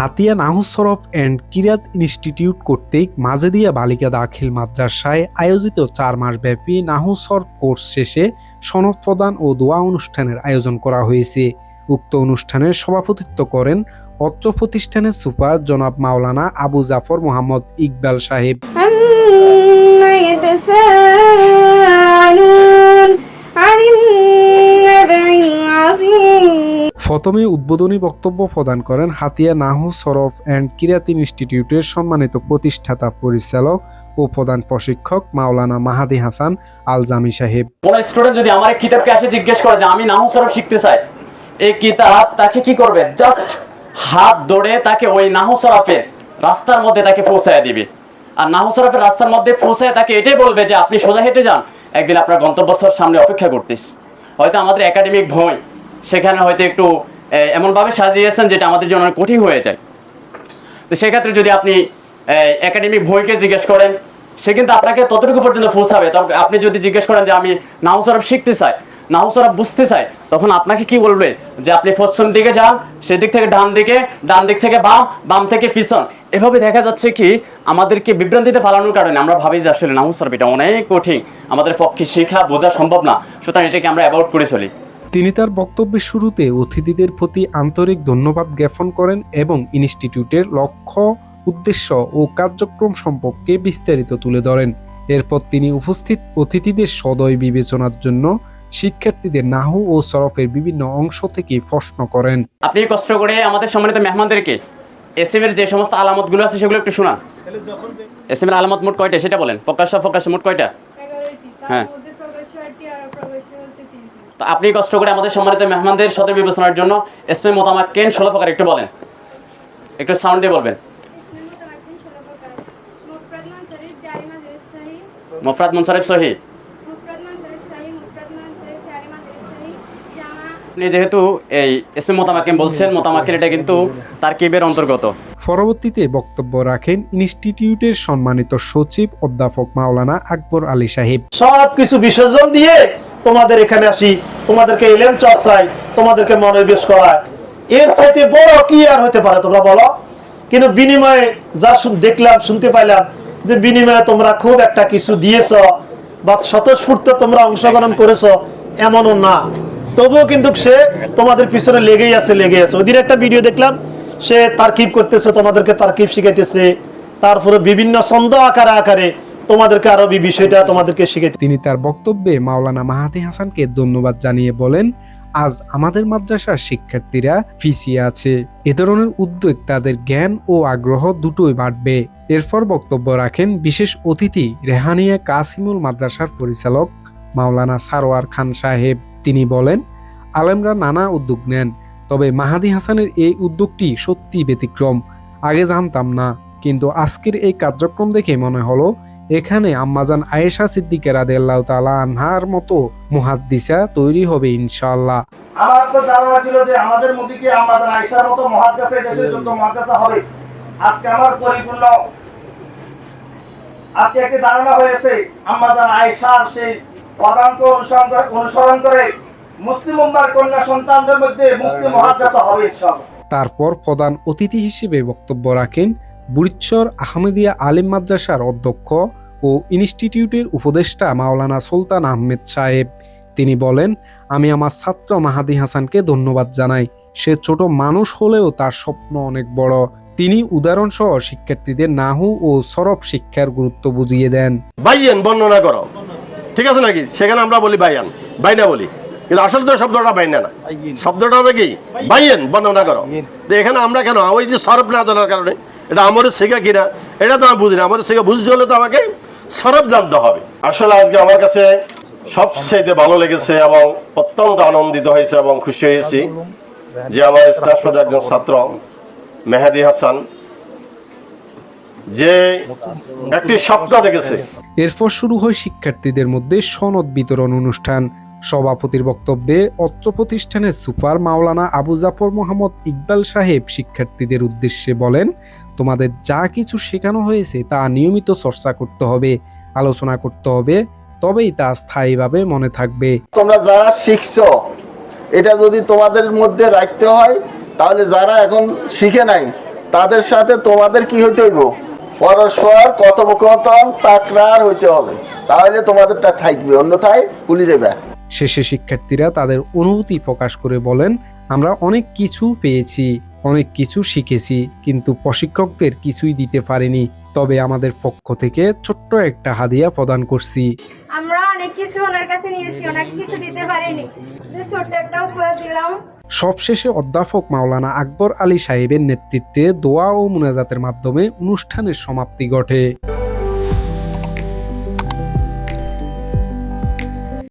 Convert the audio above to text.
হাতিয়া নাহু সরফ অ্যান্ড কিরাত ইনস্টিটিউট কর্তৃক মাজেদিয়া বালিকা দাখিল মাদ্রাসায় আয়োজিত চার মাসব্যাপী নাহু সরফ কোর্স শেষে সনদ প্রদান ও দোয়া অনুষ্ঠানের আয়োজন করা হয়েছে। উক্ত অনুষ্ঠানের সভাপতিত্ব করেন অত্র প্রতিষ্ঠানের সুপার জনাব মাওলানা আবু জাফর মোহাম্মদ ইকবাল সাহেব। প্রথমে উদ্বোধনী বক্তব্য প্রদান করেন হাতিয়া নাহু সরফ অ্যান্ড কিরাত ইনস্টিটিউটের সম্মানিত প্রতিষ্ঠাতা পরিচালক ও প্রধান প্রশিক্ষক মাওলানা মাহাদি হাসান আল জামি সাহেব। কোন স্টুডেন্ট যদি আমার কিতাবকে আসে জিজ্ঞেস করে যে আমি নাহু সরফ শিখতে চাই এই কিতাব তাকে কি করবে? জাস্ট হাত ধরে তাকে ওই নাহু সরফের রাস্তার মধ্যে তাকে পৌঁছায় দিবে। আর নাহু সরফের রাস্তার মধ্যে পৌঁছায় তাকে এটাই বলবে যে আপনি সোজা হেঁটে যান, একদিন আপনার গন্তব্যস্থল সামনে অপেক্ষা করতিস হয়তো আমাদের একাডেমিক ভয়, সেখানে হয়তো একটু এমনভাবে সাজিয়েছেন যেটা আমাদের জন্য অনেক কঠিন হয়ে যায়। তো সেক্ষেত্রে যদি আপনি একাডেমিক বইকে জিজ্ঞেস করেন, সে কিন্তু আপনাকে ততটুকু পর্যন্ত পৌঁছাবে। তবে আপনি যদি জিজ্ঞেস করেন যে আমি নাহুসরফ শিখতে চাই নাহুসরফ বুঝতে চাই, তখন আপনাকে কি বলবে? যে আপনি পশ্চিম দিকে যান, সেদিক থেকে ডান দিকে, ডান দিক থেকে বাম বাম থেকে পিছন। এভাবে দেখা যাচ্ছে কি, আমাদেরকে বিভ্রান্তিতে ফালানোর কারণে আমরা ভাবি যে আসলে নাহুসরফ এটা অনেক কঠিন। আমাদের পক্ষে শেখা বোঝা সম্ভব না। সুতরাং এটাকে আমরা অ্যাভয়েড করে চলি। তিনি তার বক্তব্যের শুরুতে অতিথিদের প্রতি আন্তরিক ধন্যবাদ জ্ঞাপন করেন এবং ইনস্টিটিউটের লক্ষ্য উদ্দেশ্য ও কার্যক্রম সম্পর্কে বিস্তারিত তুলে ধরেন। এরপর তিনি উপস্থিত অতিথিদের সদয় বিবেচনার জন্য শিক্ষার্থীদের নাহু ও সরফের বিভিন্ন অংশ থেকে প্রশ্ন করেন। আপনি কষ্ট করে আমাদের সম্মানিত মেহমানদেরকে এসএম এর যে সমস্ত আলামতগুলো আছে সেগুলো একটু শোনান। এসএম এর আলামত মোট কয়টা সেটা বলেন। ফোকাস ফোকাস মোট কয়টা? হ্যাঁ। তো আপনি কষ্ট করে আমাদের সম্মানিত মেহমানদের সাথে বিবেচনার জন্য এসএম মতামত কেন ষোলো প্রকার একটু বলেন। একটু সাউন্ড দিয়ে বলবেন। মুফরাদ মানসারিফ সহি। আপনি যেহেতু এই এসএম মোতামাক্কিন বলছেন মোতামাক্কিন এটা কিন্তু তার কেবের অন্তর্গত। পরবর্তীতে বক্তব্য রাখেন ইনস্টিটিউটের সম্মানিত সচিব অধ্যাপক মাওলানা আকবর আলী সাহেব। সব কিছু বিসর্জন দিয়ে তোমাদের এখানে আসি, তোমাদেরকে এলেম চর্চায় তোমাদেরকে মনোনিবেশ করায়। এর সাথে বড় কি আর হতে পারে তোমরা বলো? কিন্তু বিনিময়ে যা দেখলাম, শুনতে পাইলাম যে বিনিময়ে তোমরা খুব একটা কিছু দিয়েছ বা স্বতঃস্ফূর্ত তোমরা অংশগ্রহণ করেছ, এমনও না। তবুও কিন্তু সে তোমাদের পিছনে লেগেই আছে লেগে আছে। ওদিন একটা ভিডিও দেখলাম, সে তারকিব করতেছে, তোমাদেরকে তারকিব শিখাইতেছে। তারপরে বিভিন্ন ছন্দ আকারে আকারে তোমাদেরকে আরবি বিষয়টা তোমাদেরকে শিখাইতে তিনি তার বক্তব্যে মাওলানা মাহাদি হাসানকে ধন্যবাদ জানিয়ে বলেন, আজ আমাদের মাদ্রাসার শিক্ষার্থীরা পিছিয়ে আছে। এ ধরনের উদ্যোগ তাদের জ্ঞান ও আগ্রহ দুটোই বাড়বে। এরপর বক্তব্য রাখেন বিশেষ অতিথি রেহানিয়া কাসিমুল মাদ্রাসার পরিচালক মাওলানা সারোয়ার খান সাহেব। তিনি বলেন, আলেমরা নানা উদ্যোগ নেন, তবে মাহাদি হাসানের এই উদ্যোগটি সত্যি ব্যতিক্রম। আগে জানতাম না, কিন্তু আজকের এই কার্যক্রম দেখে মনে হলো এখানে আম্মাজান আয়েশা সিদ্দিকের আল্লাহ তালা আনহার মতো মুহাদ্দিসা তৈরি হবে ইনশাল্লাহ আমার তো ধারণা ছিল যে আমাদের মধ্যে কি আমাদের আয়সার মতো মহাদ্দাসা দেশের যত মহাদ্দাসা হবে। আজকে আমার পরিপূর্ণ। আজকে একটি ধারণা হয়েছে আমাদের আয়সার সেই পদাঙ্ক অনুসরণ করে অনুসরণ করে মুসলিম উম্মার কন্যা সন্তানদের মধ্যে মুক্তি মহাদ্দাসা হবে ইনশাআল্লাহ। তারপর প্রধান অতিথি হিসেবে বক্তব্য রাখেন বুড়িচ্ছর আহমেদিয়া আলিম মাদ্রাসার অধ্যক্ষ ও ইনস্টিটিউটের উপদেষ্টা মাওলানা সুলতান আহমেদ সাহেব। তিনি বলেন আমি আমার ছাত্র মাহাদি হাসানকে ধন্যবাদ জানাই। সে ছোট মানুষ হলেও তার স্বপ্ন অনেক বড়। তিনি উদাহরণসহ শিক্ষার্থীদের নাহু ও সরব শিক্ষার গুরুত্ব বুঝিয়ে দেন। বাইয়েন বর্ণনা করো। ঠিক আছে নাকি? সেখানে আমরা বলি বাইয়ান। বাইনা বলি। কিন্তু আসলে তো শব্দটা বাইনা না। শব্দটা হবে কি? বাইয়েন। বর্ণনা করো। তো এখানে আমরা কেন? ওই যে সরব না জানার কারণে। এটা আমাদের শেখা কিনা এটা তো আমি বুঝি না। আমাদের শেখা বুঝতে হলে তো আমাকে হবে। আসলে আজকে আমার কাছে সবচেয়ে ভালো লেগেছে এবং অত্যন্ত আনন্দিত হয়েছে এবং খুশি হয়েছি যে আমার একজন ছাত্র, মেহাদি হাসান, যে একটি স্বপ্ন দেখেছে। এরপর শুরু হয় শিক্ষার্থীদের মধ্যে সনদ বিতরণ অনুষ্ঠান। সভাপতির বক্তব্যে অত্র প্রতিষ্ঠানের সুপার মাওলানা আবু জাফর মোহাম্মদ ইকবাল সাহেব শিক্ষার্থীদের উদ্দেশ্যে বলেন, তোমাদের যা কিছু শেখানো হয়েছে তা নিয়মিত চর্চা করতে হবে, আলোচনা করতে হবে, তবেই তা স্থায়ীভাবে মনে থাকবে। তোমরা যারা শিখছো, এটা যদি তোমাদের মধ্যে রাখতে হয়, তাহলে যারা এখন শিখে নাই, তাদের সাথে তোমাদের কি হইতে হইব? পরস্পর কথোপকথন, তাকরার হইতে হবে। তাহলে তোমাদেরটা থাকবে, অন্যথায় ভুলে যাবে শেষে শিক্ষার্থীরা তাদের অনুভূতি প্রকাশ করে বলেন আমরা অনেক কিছু পেয়েছি অনেক কিছু শিখেছি কিন্তু প্রশিক্ষকদের কিছুই দিতে পারিনি। তবে আমাদের পক্ষ থেকে ছোট্ট একটা হাদিয়া প্রদান করছি। আমরা অনেক কিছু ওনার কাছে নিয়েছি অনেক কিছু দিতে পারিনি। ছোট্ট একটা উপহার দিলাম। সবশেষে অধ্যাপক মাওলানা আকবর আলী সাহেবের নেতৃত্বে দোয়া ও মুনাজাতের মাধ্যমে অনুষ্ঠানের সমাপ্তি ঘটে।